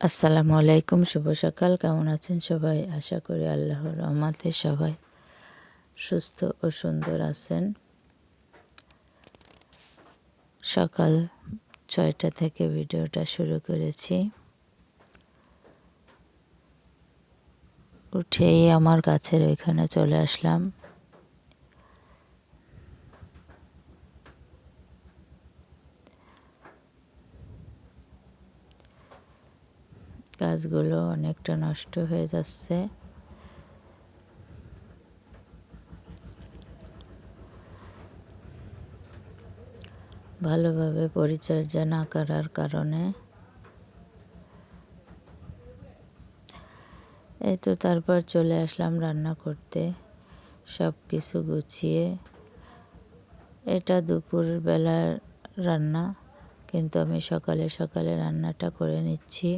আসসালামু আলাইকুম, শুভ সকাল। কেমন আছেন সবাই? আশা করি আল্লাহর রহমাতে সবাই সুস্থ ও সুন্দর আছেন। সকাল ছয়টা থেকে ভিডিওটা শুরু করেছি। উঠেই আমার গাছের ওইখানে চলে আসলাম। গাছগুলো অনেকটা নষ্ট হয়ে যাচ্ছে। ভালোভাবে পরিচর্যা না করার কারণে। এই তো তারপর চলে আসলাম রান্না করতে। সব কিছু গুছিয়ে। এটা দুপুর বেলার রান্না, কিন্তু আমি সকালে সকালে রান্নাটা করে নিচ্ছি।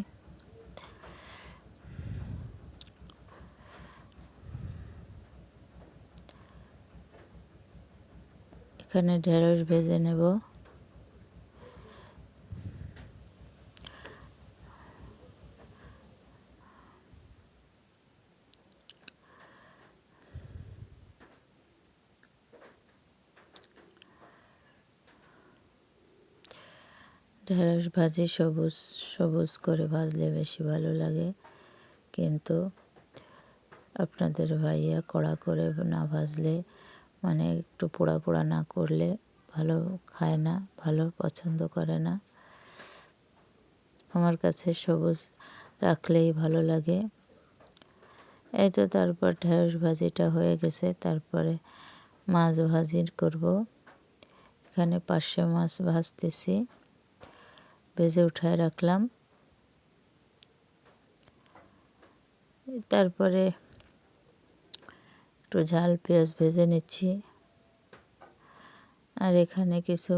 এখানে ঢেঁড়স ভেজে নেব। ঢেঁড়স ভাজি সবুজ সবুজ করে ভাজলে বেশি ভালো লাগে। কিন্তু আপনাদের ভাইয়া কড়া করে না ভাজলে মানে একটু পোড়া পোড়া না করলে ভালো খায় না, ভালো পছন্দ করে না। আমার কাছে সবুজ রাখলেই ভালো লাগে। এই তো তারপর ঢেঁড়স ভাজিটা হয়ে গেছে, তারপরে মাছ ভাজি করব। এখানে পার্শে মাছ ভাজতেছি, ভেজে উঠায় রাখলাম। তারপরে একটু ঝাল, পেঁয়াজ ভেজে নিচ্ছি। আর এখানে কিছু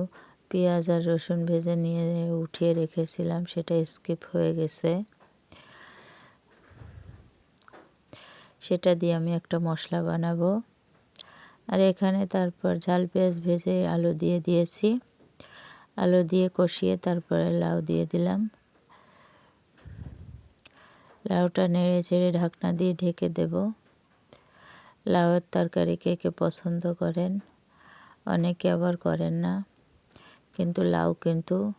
পেঁয়াজ আর রসুন ভেজে নিয়ে উঠিয়ে রেখেছিলাম, সেটা স্কিপ হয়ে গেছে। সেটা দিয়ে আমি একটা মশলা বানাবো। আর এখানে তারপর ঝাল, পেঁয়াজ ভেজে আলু দিয়ে দিয়েছি। আলু দিয়ে কষিয়ে তারপরে লাউ দিয়ে দিলাম। লাউটা নেড়ে চেড়ে ঢাকনা দিয়ে ঢেকে দেবো। লাউয়ের তরকারি কে কে পছন্দ করেন? অনেকে আবার করেন না। কিন্তু লাউ কিন্তু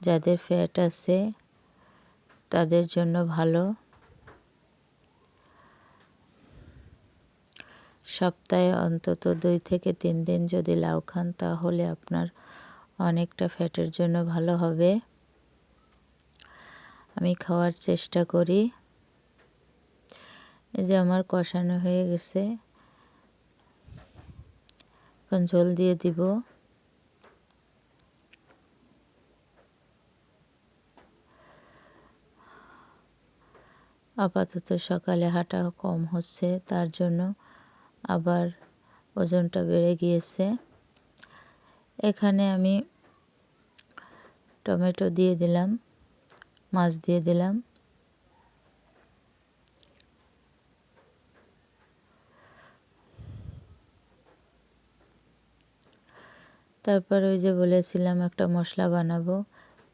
যাদের ফ্যাট আছে, তাদের জন্য ভালো। সপ্তাহে অন্তত দুই থেকে তিন দিন যদি লাউ খান, তাহলে আপনার অনেকটা ফ্যাটের জন্য ভালো হবে। আমি খাওয়ার চেষ্টা করি। এই যে আমার কষানো হয়ে গেছে। এখন ঝোল দিয়ে দিব। আপাতত সকালে হাঁটা কম হচ্ছে, তার জন্য আবার ওজনটা বেড়ে গিয়েছে। এখানে আমি টমেটো দিয়ে দিলাম, মাছ দিয়ে দিলাম। তারপর ওই যে বলেছিলাম একটা মশলা বানাবো,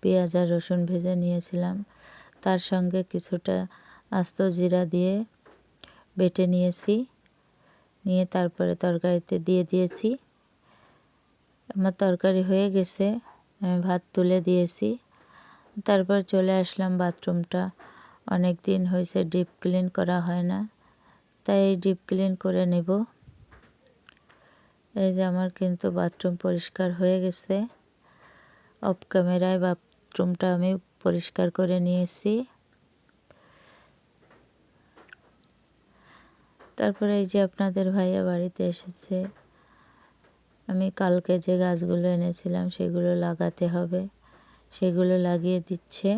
পেঁয়াজ আর রসুন ভেজে নিয়েছিলাম। তার সঙ্গে কিছুটা আস্ত জিরা দিয়ে বেটে নিয়েছি, নিয়ে তারপরে তরকারিতে দিয়ে দিয়েছি। আমার তরকারি হয়ে গেছে, আমি ভাত তুলে দিয়েছি। তারপর চলে আসলাম বাথরুমটা। অনেক দিন হয়েছে ডিপ ক্লিন করা হয় না, তাই ডিপ ক্লিন করে নেব। এই যে আমার কিন্তু বাথরুম পরিষ্কার হয়ে গেছে। অফ ক্যামেরায় বাথরুমটা আমি পরিষ্কার করে নিয়েছি। তারপরে এই যে আপনাদের ভাইয়া বাড়িতে এসেছে। আমি কালকে যে গাছগুলো এনেছিলাম সেগুলো লাগাতে হবে। সেগুলো লাগিয়ে দিচ্ছে।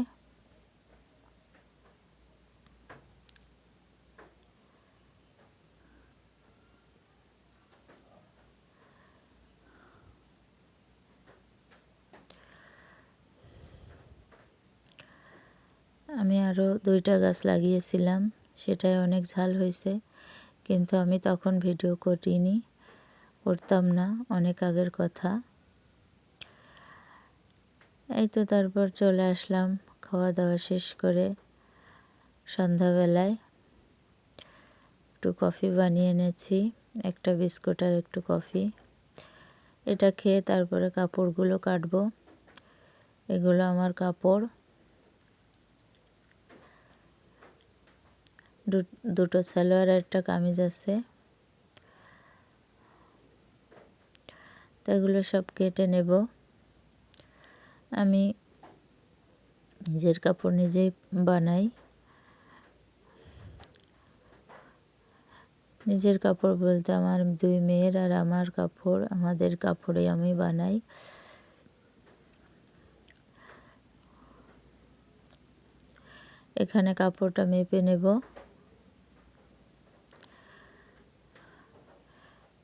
আমি আরও দুইটা গাছ লাগিয়েছিলাম সেটাই অনেক ঝাল হয়েছে, কিন্তু আমি তখন ভিডিও করিনি, করতাম না, অনেক আগের কথা। এই তো তারপর চলে আসলাম খাওয়া দাওয়া শেষ করে সন্ধ্যাবেলায়। একটু কফি বানিয়ে এনেছি, একটা বিস্কুট আর একটু কফি। এটা খেয়ে তারপরে কাপড়গুলো কাটবো। এগুলো আমার কাপড়। দুটো সালোয়ার, একটা কামিজ আছে। এগুলো সব কেটে নেব। আমি নিজের কাপড় নিজেই বানাই। নিজের কাপড় বলতে আমার দুই মেয়ের আর আমার কাপড়, আমাদের কাপড়ে আমি বানাই। এখানে কাপড়টা মেপে নেব।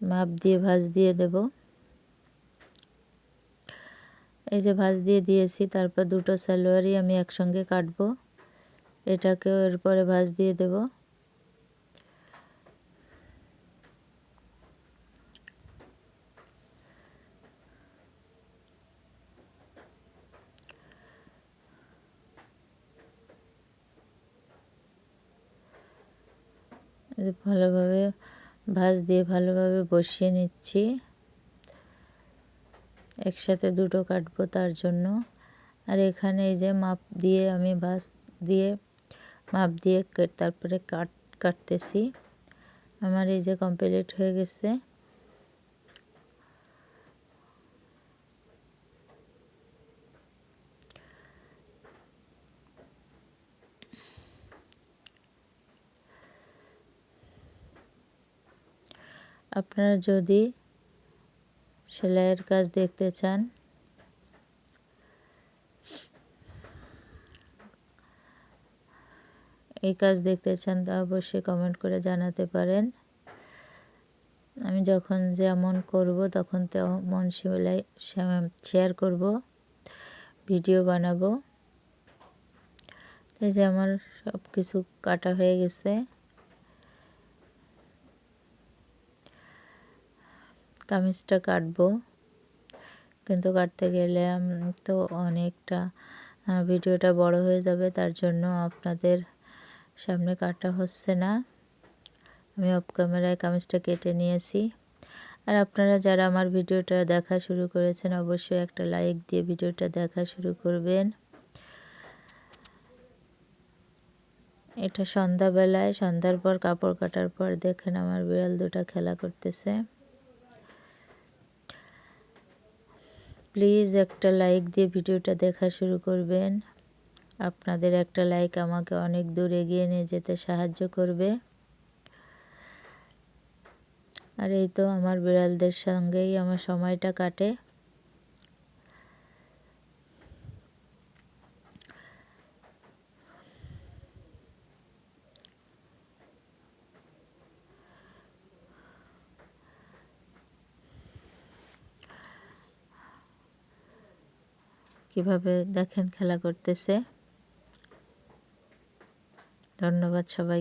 মাপ দিয়ে ভাঁজ দিয়ে দেব। এই যে ভাঁজ দিয়ে দিয়েছি, তারপর দুটো সালোয়ারই আমি একসঙ্গে কাটবো। এটাকেও এরপরে ভাঁজ দিয়ে দেব। ভালোভাবে ভাঁজ দিয়ে ভালোভাবে বসিয়ে নিচ্ছি। একসাথে দুটো কাটবো তার জন্য। আর এখানে এই যে মাপ দিয়ে আমি ভাঁজ দিয়ে, মাপ দিয়ে তারপরে কাট, কাটতেছি। আমার এই যে কমপ্লিট হয়ে গেছে। আপনারা যদি সেলাইয়ের কাজ দেখতে চান, এই কাজ দেখতে চান তা অবশ্যই কমেন্ট করে জানাতে পারেন। আমি যখন যেমন করব, তখন তেমন সেলাই শেয়ার করব ভিডিও বানাবো। এই যে আমার সব কিছু কাটা হয়ে গেছে। কামিজটা কাটবো। কিন্তু কাটতে গেলে তো অনেকটা ভিডিওটা বড় হয়ে যাবে, তার জন্য আপনাদের সামনে কাটা হচ্ছে না। আমি অফ ক্যামেরায় কামিজটা কেটে নিয়েছি। আর আপনারা যারা আমার ভিডিওটা দেখা শুরু করেছেন, অবশ্যই একটা লাইক দিয়ে ভিডিওটা দেখা শুরু করবেন। এটা সন্ধ্যাবেলায়, সন্ধ্যার পর কাপড় কাটার পর দেখেন আমার বিড়াল দুটা খেলা করতেছে। প্লিজ একটা লাইক দিয়ে ভিডিওটা দেখা শুরু করবেন। আপনাদের একটা লাইক আমাকে অনেক দূর এগিয়ে নিয়ে যেতে সাহায্য করবে। আর এই তো আমার বিড়ালদের সঙ্গেই আমার সময়টা কাটে। কীভাবে দেখেন খেলা করতেছে। ধন্যবাদ সবাই